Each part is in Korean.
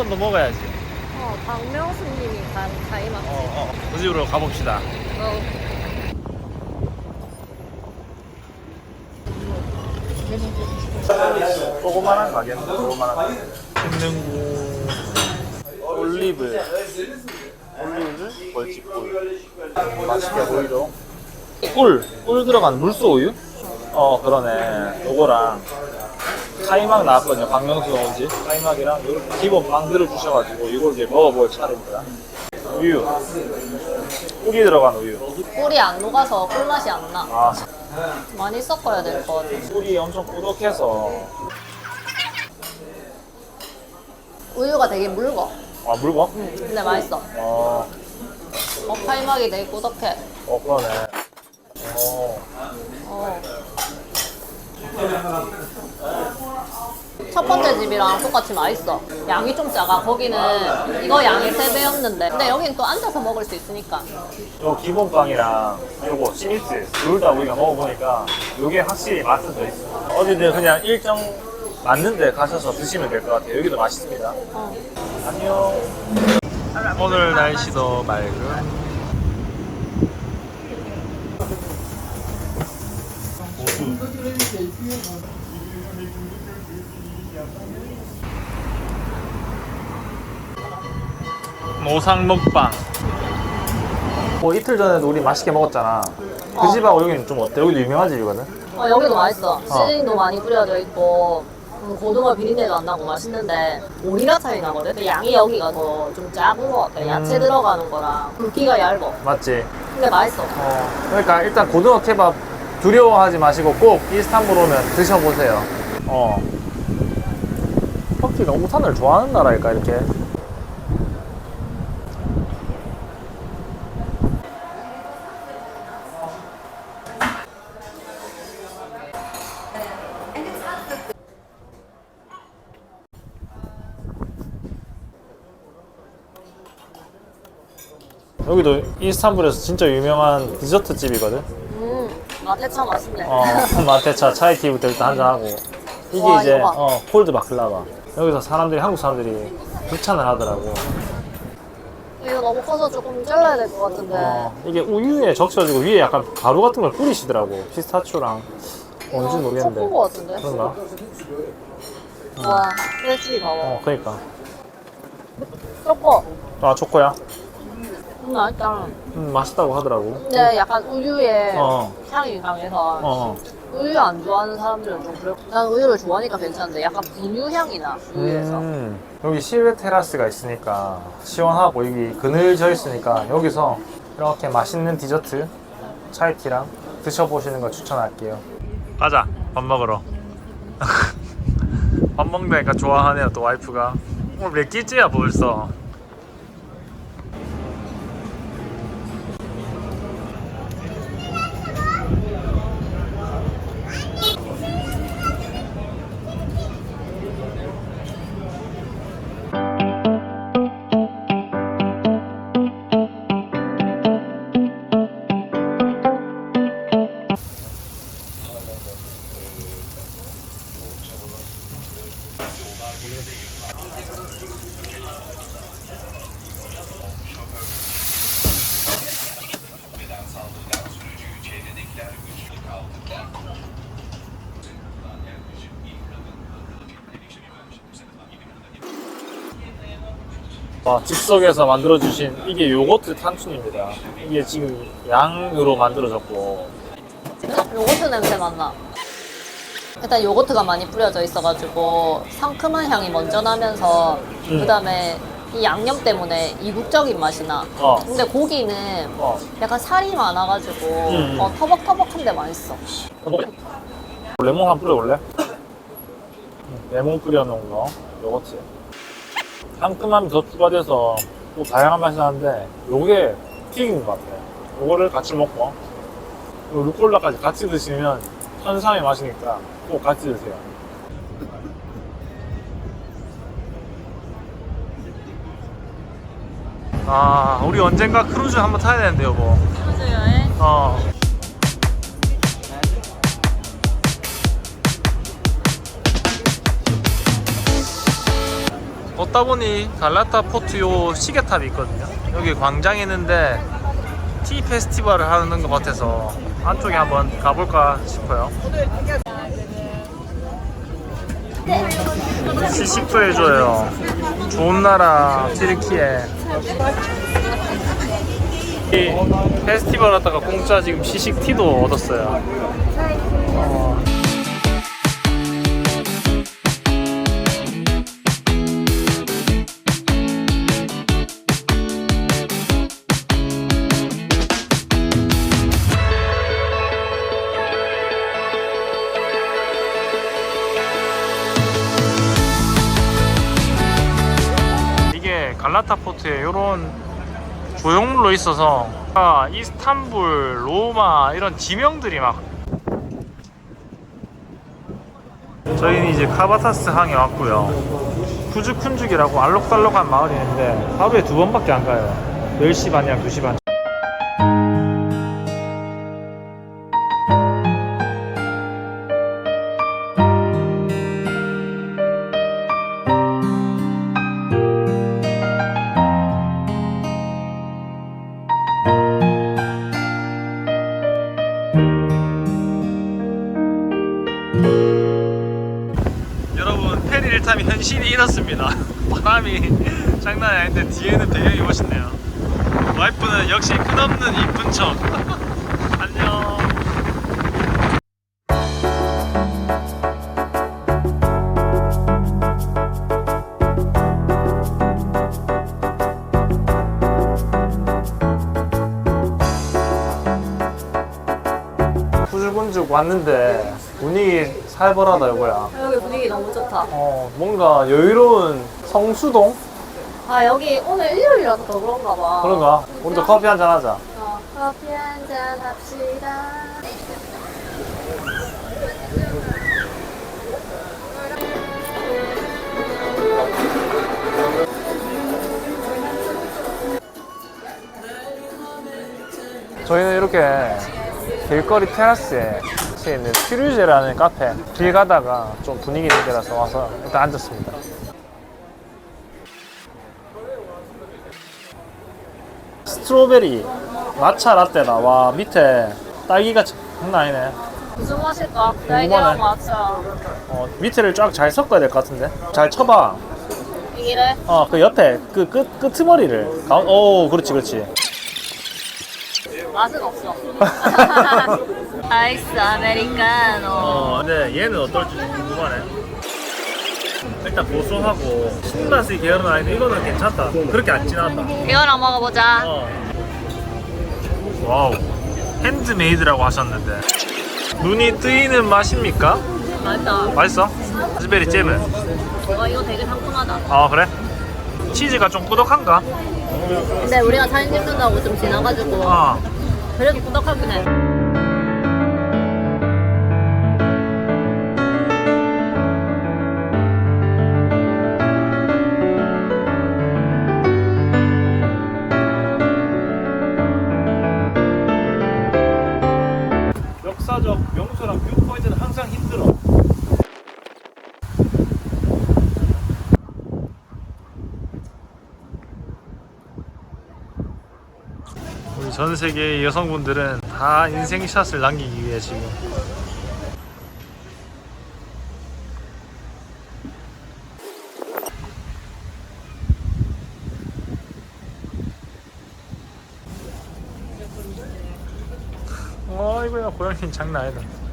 번 더 먹어야지 어, 박명수님이 간 가이막. 어, 어. 그 집으로 가봅시다 어. 조그만한 가게는 조그만한 가게 김능구 올리브 올리브 벌집꿀 맛있게 보이죠 꿀! 꿀 들어간 물소 우유? 어 그러네 요거랑 카이막 나왔거든요 박명수 카이막이랑 요렇게 기본 빵들을 주셔가지고 이걸 이제 먹어볼 차례입니다 우유 꿀이 들어간 우유 꿀이 안 녹아서 꿀맛이 안 나. 아 많이 섞어야 될 것 같아. 꿀이 엄청 꾸덕해서 우유가 되게 묽어. 아 물건? 응, 근데 맛있어. 어, 어, 카이막이 되게 꾸덕해. 어 그러네 어. 어. 첫 번째 집이랑 똑같이 맛있어. 양이 좀 작아. 거기는 이거 양이 3배였는데. 근데 여기는 또 앉아서 먹을 수 있으니까. 요 기본 빵이랑 요거 시니스 둘 다 우리가 먹어보니까 요게 확실히 맛은 더 있어 어디든 그냥 일정 맞는 데 가셔서 드시면 될 것 같아요 여기도 맛있습니다 어. 안녕 오늘 날씨도 맑음 모상 먹방 뭐 이틀 전에도 우리 맛있게 먹었잖아 그 어. 집 하고 여기는 좀 어때? 여기도 유명한 집이거든? 어, 여기도 맛있어. 시즈닝도 많이 뿌려져 있고, 음, 고등어 비린내도 안 나고 맛있는데, 오히려 차이 나거든? 근데 양이 여기가 더 좀 작은 것 같아. 야채 음. 들어가는 거랑, 굵기가 얇어. 맞지? 근데 맛있어. 어, 그러니까 일단 고등어 케밥 두려워하지 마시고 꼭 이스탄불 오면 드셔보세요. 어. 터키가 우산을 좋아하는 나라일까 이렇게. 여기도 이스탄불에서 진짜 유명한 디저트 집이거든. 음, 마테차 맛있네. 어, 마테차 차이티부터 일단 한잔하고 이게 와, 이제 이거 봐. 어, 콜드 바클라바 여기서 사람들이 한국 사람들이 극찬을 하더라고 이거 너무 커서 조금 잘라야 될 것 같은데. 어, 이게 우유에 적셔지고 위에 약간 가루 같은 걸 뿌리시더라고 피스타치오랑 뭔지 초코인 모르겠는데 것 같은데. 그런가? 와, 일찍이 봐봐. 어 그니까 초코. 아 초코야? 음, 맛있다. 음 맛있다고 하더라고 근데 약간 우유에 어. 향이 강해서 어. 우유 안 좋아하는 사람들은 좀 그래. 난 우유를 좋아하니까 괜찮은데 약간 분유 향이 나 우유에서. 음, 여기 실외 테라스가 있으니까 시원하고 여기 그늘 져 있으니까 여기서 이렇게 맛있는 디저트 차이티랑 드셔보시는 걸 추천할게요. 가자 밥 먹으러. 밥 먹다니까 좋아하네요 또 와이프가. 오늘 몇 끼째야 벌써. 와, 즉석에서 만들어주신 이게 요거트 탄춘입니다. 이게 지금 양으로 만들어졌고 요거트 냄새 맡나? 일단 요거트가 많이 뿌려져 있어가지고 상큼한 향이 먼저 나면서 음. 그다음에 이 양념 때문에 이국적인 맛이 나. 어. 근데 고기는 어, 약간 살이 많아가지고 음. 어, 터벅터벅한데 맛있어. 레몬 한 뿌려볼래? 음, 레몬 뿌려놓은 거 요거트 상큼함이 더 추가돼서 또 다양한 맛이 나는데 요게 튀긴 것 같아요. 요거를 같이 먹고 요 루꼴라까지 같이 드시면 천상의 맛이니까 꼭 같이 드세요. 아 우리 언젠가 크루즈 한번 타야 되는데 여보. 크루즈 여행? 어 걷다 보니 갈라타 포트 요 시계탑이 있거든요. 여기 광장에 있는데 티 페스티벌을 하는 것 같아서 안쪽에 한번 가볼까 싶어요. 시식도 해줘요. 좋은 나라 튀르키예. 이 페스티벌 하다가 공짜 지금 시식 티도 얻었어요. 이런 조형물로 있어서 아, 이스탄불, 로마 이런 지명들이 막 저희는 이제 카바타스 항에 왔고요. 쿠즈쿤죽이라고 알록달록한 마을이 있는데 하루에 두 번밖에 안 가요. 10시 반이랑 2시 반 현실이 이렇습니다. 바람이 장난이 아닌데 뒤에는 배경이 멋있네요. 와이프는 역시 끝없는 이쁜 척. 안녕. 후줄근죽 왔는데 분위기 살벌하다 이거야 너무 좋다. 어, 뭔가 여유로운 성수동? 아 여기 오늘 일요일이라서 더 그런가 봐. 그런가? 우리도 커피 한잔 하자. 어, 커피 한잔 합시다. 저희는 이렇게 길거리 테라스에 위치해 있는 퓨류제라는 카페 길 가다가 좀 분위기 있는 데라서 와서 일단 앉았습니다. 스트로베리 마차 라떼다. 와 밑에 딸기가 장난 아니네. 무슨 맛일까? 딸기랑 궁금하네. matcha. 어, 밑에를 쫙 잘 섞어야 될 것 같은데. 잘 쳐봐. 이래? 어, 그 옆에 그 끝, 끄트머리를. 가운, 오, 그렇지, 그렇지. 맛은 없어. 아이스 아메리카노. 어, 근데 얘는 어떨지 좀 궁금하네. 일단 고소하고 신맛의 계열은 아닌데 이거는 괜찮다. 그렇게 안 진하다. 이거랑 먹어보자. 어. 와우. 핸드메이드라고 하셨는데 눈이 뜨이는 맛입니까? 맛있다. 맛있어? 라즈베리 잼은? 와 이거 되게 상큼하다. 아 그래? 치즈가 좀 꾸덕한가? 근데 우리가 사진 찍는다고 좀 지나가지고 아 그래도 꾸덕하긴 해. 전 세계의 여성분들은 다 인생샷을 남기기 위해 지금. 어이구야 고양이 장난 아니다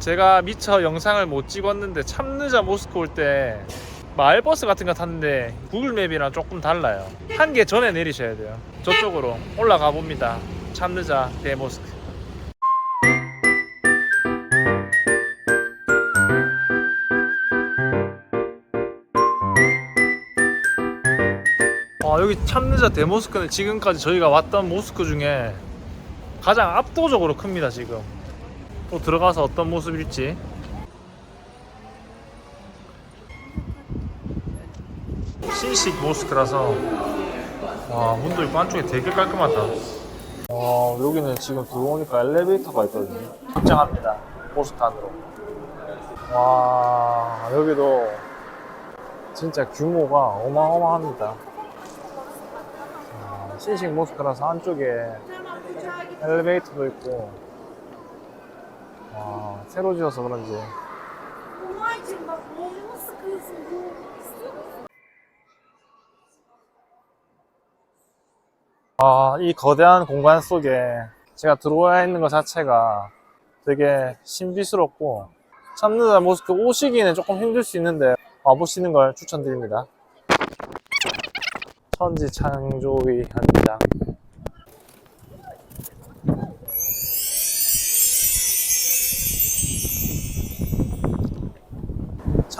제가 미처 영상을 못 찍었는데 참느자 모스크 올 때 마을버스 같은 거 탔는데 구글맵이랑 조금 달라요. 한 개 전에 내리셔야 돼요. 저쪽으로 올라가 봅니다. 참느자 대모스크. 아 여기 여기 참느자 대모스크는 지금까지 저희가 왔던 모스크 중에 가장 압도적으로 큽니다 지금 또 들어가서 어떤 모습일지. 신식 모스크라서 와 문도 있고 안쪽에 되게 깔끔하다. 와 여기는 지금 들어오니까 엘리베이터가 있거든요. 입장합니다. 모스크 안으로. 와 여기도 진짜 규모가 어마어마합니다. 아, 신식 모스크라서 안쪽에 엘리베이터도 있고 와 새로 지어서 그런지? 아, 이 거대한 공간 속에 제가 들어와 있는 것 자체가 되게 신비스럽고 참느자 모스크 오시기는 조금 힘들 수 있는데 와보시는 걸 추천드립니다. 천지 창조의 현장.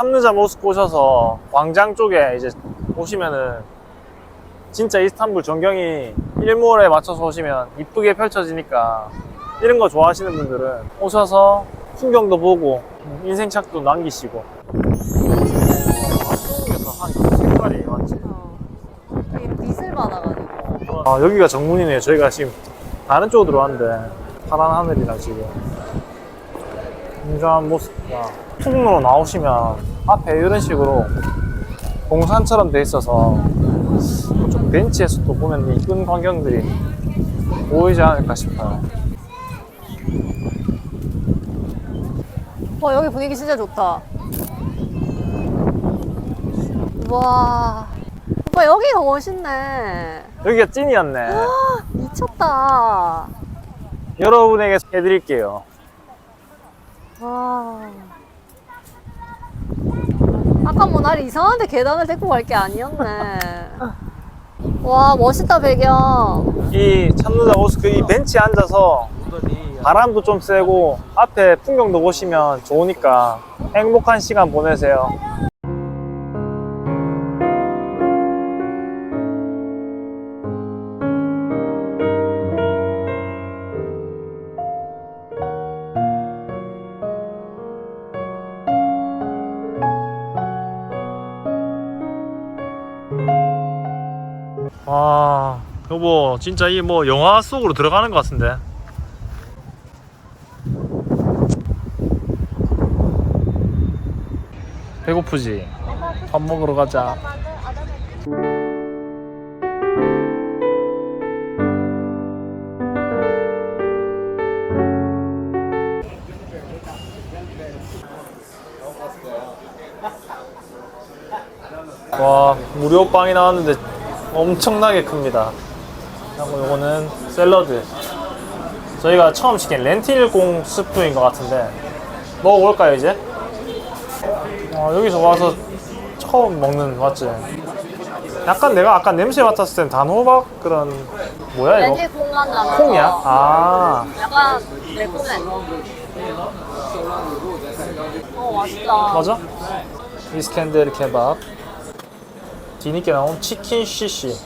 참느자 모스크 오셔서 광장 쪽에 이제 오시면은 진짜 이스탄불 전경이 일몰에 맞춰서 오시면 이쁘게 펼쳐지니까 이런 거 좋아하시는 분들은 오셔서 풍경도 보고 인생착도 남기시고 한국에서 한 색깔이 맞지? 되게 빛을 받아가지고. 아 여기가 정문이네요 저희가 지금 다른 쪽으로 들어왔는데 파란 하늘이랑 지금 굉장한 모습과 통로로 나오시면 앞에 이런 식으로 동산처럼 돼 있어서 좀 벤치에서 또 보면 이쁜 광경들이 보이지 않을까 싶어요 와, 여기 분위기 진짜 좋다. 와. 오빠, 여기가 멋있네. 여기가 찐이었네 미쳤다. 여러분에게 해드릴게요 와. 아까 뭐 날 이상한데 계단을 데리고 갈 게 아니었네. 와, 멋있다, 배경. 이 참누자 모스크 이 벤치에 앉아서 바람도 좀 쐬고 앞에 풍경도 보시면 좋으니까 행복한 시간 보내세요. 여보, 진짜 이 뭐 영화 속으로 들어가는 것 같은데. 배고프지? 밥 먹으러 가자. 와, 무료 빵이 나왔는데 엄청나게 큽니다. 그리고 요거는 샐러드. 저희가 처음 시킨 렌틸공 스프인 것 같은데 먹어볼까요 이제? 아, 여기서 와서 처음 먹는 맞지? 약간 내가 아까 냄새 맡았을 땐 단호박 그런 뭐야 이거? 렌틸 콩만 나면 콩이야? 아 약간 매콤해. 어, 맛있다. 맞아? 이스캔데르 케밥 뒤늦게 나온 치킨 시시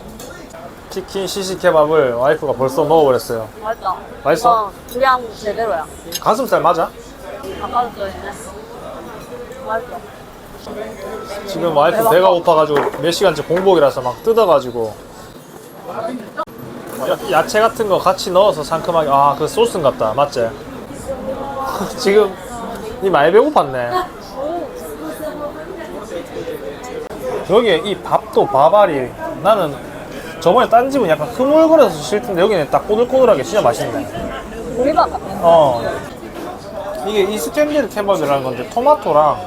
치킨 시시 케밥을 와이프가 벌써 먹어버렸어요 맛있다. 맛있어? 이거 제대로야. 가슴살 맞아? 아까도 있네. 맛있어. 지금 와이프 배가 고파가지고 몇 시간째 공복이라서 막 뜯어가지고 야, 야채 같은 거 같이 넣어서 상큼하게 아 그 소스인 같다 맞지? 지금 니 많이 배고팠네 여기에 이 밥도 밥알이 나는 저번에 딴 집은 약간 흐물거려서 싫던데 여기는 딱 꼬들꼬들하게 진짜 맛있네. 우리밥 같아. 어. 이게 이스캔디르 케밥이라는 건데 토마토랑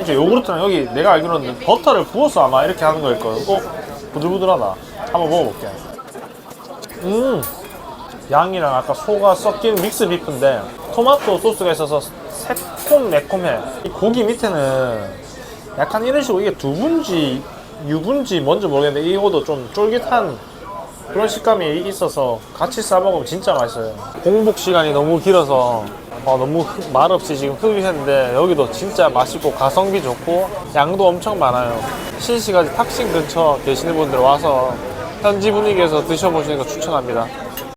이제 요구르트랑 여기 내가 알기로는 버터를 부어서 아마 이렇게 하는 거일 거예요. 어? 부들부들하다. 한번 먹어볼게. 음. 양이랑 아까 소가 섞인 믹스 비프인데 토마토 소스가 있어서 새콤 매콤해. 이 고기 밑에는 약간 이런 식으로 이게 두부인지 유부인지 뭔지 모르겠는데 이거도 좀 쫄깃한 그런 식감이 있어서 같이 싸먹으면 진짜 맛있어요. 공복 시간이 너무 길어서 어, 너무 말없이 지금 흡입했는데 여기도 진짜 맛있고 가성비 좋고 양도 엄청 많아요. 신시가지 탁신 근처 계시는 분들 와서 현지 분위기에서 드셔보시는 거 추천합니다.